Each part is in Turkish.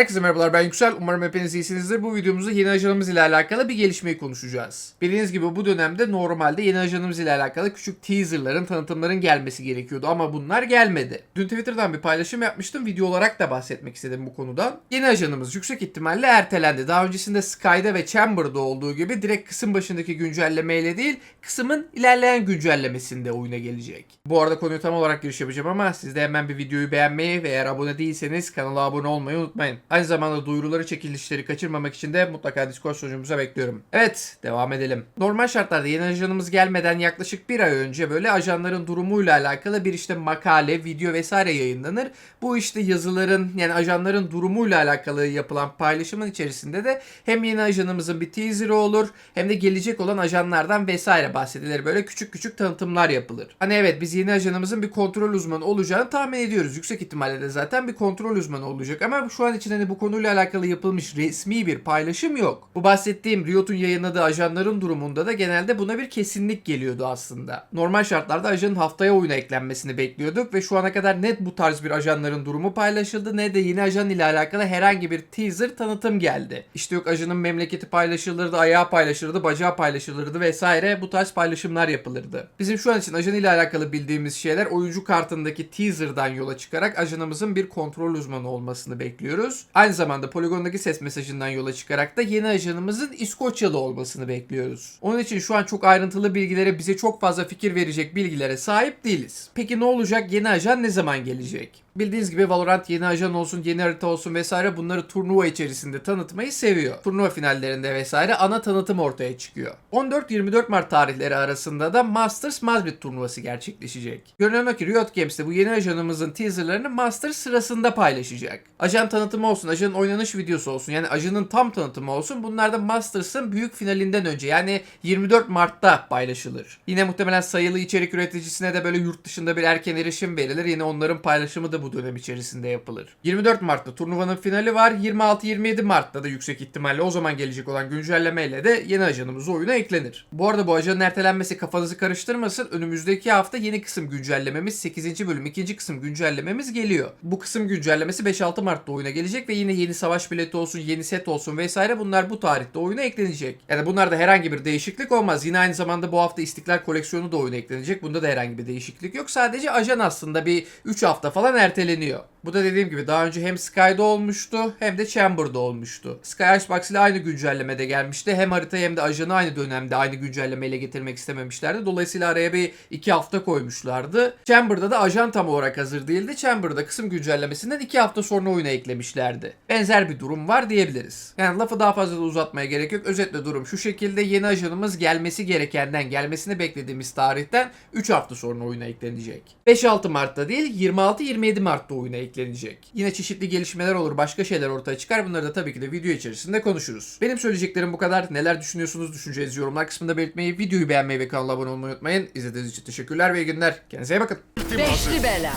Herkese merhabalar ben Yüksel. Umarım hepiniz iyisinizdir. Bu videomuzda yeni ajanımız ile alakalı bir gelişmeyi konuşacağız. Bildiğiniz gibi bu dönemde normalde yeni ajanımız ile alakalı küçük teaserların, tanıtımların gelmesi gerekiyordu ama bunlar gelmedi. Dün Twitter'dan bir paylaşım yapmıştım. Video olarak da bahsetmek istedim bu konudan. Yeni ajanımız yüksek ihtimalle ertelendi. Daha öncesinde Sky'da ve Chamber'da olduğu gibi direkt kısım başındaki güncellemeyle değil, kısımın ilerleyen güncellemesinde oyuna gelecek. Bu arada konuyu tam olarak giriş yapacağım ama siz de hemen bir videoyu beğenmeyi ve eğer abone değilseniz kanala abone olmayı unutmayın. Aynı zamanda duyuruları çekilişleri kaçırmamak için de mutlaka Discord sunucumuza bekliyorum. Evet devam edelim. Normal şartlarda yeni ajanımız gelmeden yaklaşık bir ay önce böyle ajanların durumuyla alakalı bir işte makale, video vesaire yayınlanır. Bu işte yazıların yani ajanların durumuyla alakalı yapılan paylaşımın içerisinde de hem yeni ajanımızın bir teaserı olur hem de gelecek olan ajanlardan vesaire bahsedilir. Böyle küçük küçük tanıtımlar yapılır. Hani evet biz yeni ajanımızın bir kontrol uzmanı olacağını tahmin ediyoruz. Yüksek ihtimalle de zaten bir kontrol uzmanı olacak ama şu an için hani bu konuyla alakalı yapılmış resmi bir paylaşım yok. Bu bahsettiğim Riot'un yayınladığı ajanların durumunda da genelde buna bir kesinlik geliyordu aslında. Normal şartlarda ajanın haftaya oyuna eklenmesini bekliyorduk ve şu ana kadar net bu tarz bir ajanların durumu paylaşıldı ne de yeni ajan ile alakalı herhangi bir teaser tanıtım geldi. İşte yok ajanın memleketi paylaşılırdı, ayağı paylaşılırdı, bacağı paylaşılırdı vesaire bu tarz paylaşımlar yapılırdı. Bizim şu an için ajan ile alakalı bildiğimiz şeyler oyuncu kartındaki teaser'dan yola çıkarak ajanımızın bir kontrol uzmanı olmasını bekliyoruz. Aynı zamanda poligondaki ses mesajından yola çıkarak da yeni ajanımızın İskoçyalı olmasını bekliyoruz. Onun için şu an çok ayrıntılı bilgilere bize çok fazla fikir verecek bilgilere sahip değiliz. Peki ne olacak? Yeni ajan ne zaman gelecek? Bildiğiniz gibi Valorant yeni ajan olsun, yeni harita olsun vesaire bunları turnuva içerisinde tanıtmayı seviyor. Turnuva finallerinde vesaire ana tanıtım ortaya çıkıyor. 14-24 Mart tarihleri arasında da Masters Madrid turnuvası gerçekleşecek. Görünen o ki Riot Games de bu yeni ajanımızın teaserlarını Masters sırasında paylaşacak. Ajan tanıtımı olsun, ajanın oynanış videosu olsun yani ajanın tam tanıtımı olsun bunlar da Masters'ın büyük finalinden önce yani 24 Mart'ta paylaşılır. Yine muhtemelen sayılı içerik üreticisine de böyle yurt dışında bir erken erişim verilir. Yine onların paylaşımı da bu dönem içerisinde yapılır. 24 Mart'ta turnuvanın finali var. 26-27 Mart'ta da yüksek ihtimalle o zaman gelecek olan güncellemeyle de yeni ajanımız oyuna eklenir. Bu arada bu ajanın ertelenmesi kafanızı karıştırmasın. Önümüzdeki hafta yeni kısım güncellememiz 8. bölüm 2. kısım güncellememiz geliyor. Bu kısım güncellemesi 5-6 Mart'ta oyuna gelecek ve yine yeni savaş bileti olsun, yeni set olsun vesaire bunlar bu tarihte oyuna eklenecek. Yani bunlarda herhangi bir değişiklik olmaz. Yine aynı zamanda bu hafta İstiklal koleksiyonu da oyuna eklenecek. Bunda da herhangi bir değişiklik yok. Sadece ajan aslında bir 3 hafta falan erteleniyor. Bu da dediğim gibi daha önce hem Sky'da olmuştu hem de Chamber'da olmuştu. Sky Icebox ile aynı güncellemede gelmişti. Hem harita hem de ajanı aynı dönemde aynı güncellemeyle getirmek istememişlerdi. Dolayısıyla araya bir iki hafta koymuşlardı. Chamber'da da ajan tam olarak hazır değildi. Chamber'da kısım güncellemesinden iki hafta sonra oyuna eklemişlerdi. Benzer bir durum var diyebiliriz. Yani lafı daha fazla da uzatmaya gerek yok. Özetle durum şu şekilde yeni ajanımız gelmesi gerekenden, gelmesini beklediğimiz tarihten 3 hafta sonra oyuna eklenecek. 5-6 Mart'ta değil 26-27 Mart'ta oyuna eklenecek. Yine çeşitli gelişmeler olur, başka şeyler ortaya çıkar. Bunları da tabii ki de video içerisinde konuşuruz. Benim söyleyeceklerim bu kadar. Neler düşünüyorsunuz? Düşüncelerinizi yorumlar kısmında belirtmeyi, videoyu beğenmeyi ve kanala abone olmayı unutmayın. İzlediğiniz için teşekkürler ve iyi günler. Kendinize iyi bakın. Beşli bela.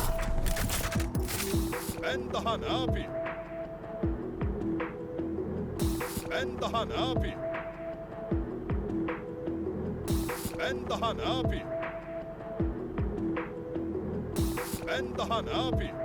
Ben daha ne yapayım? Ben daha ne yapayım? Ben daha ne yapayım? Ben daha ne yapayım?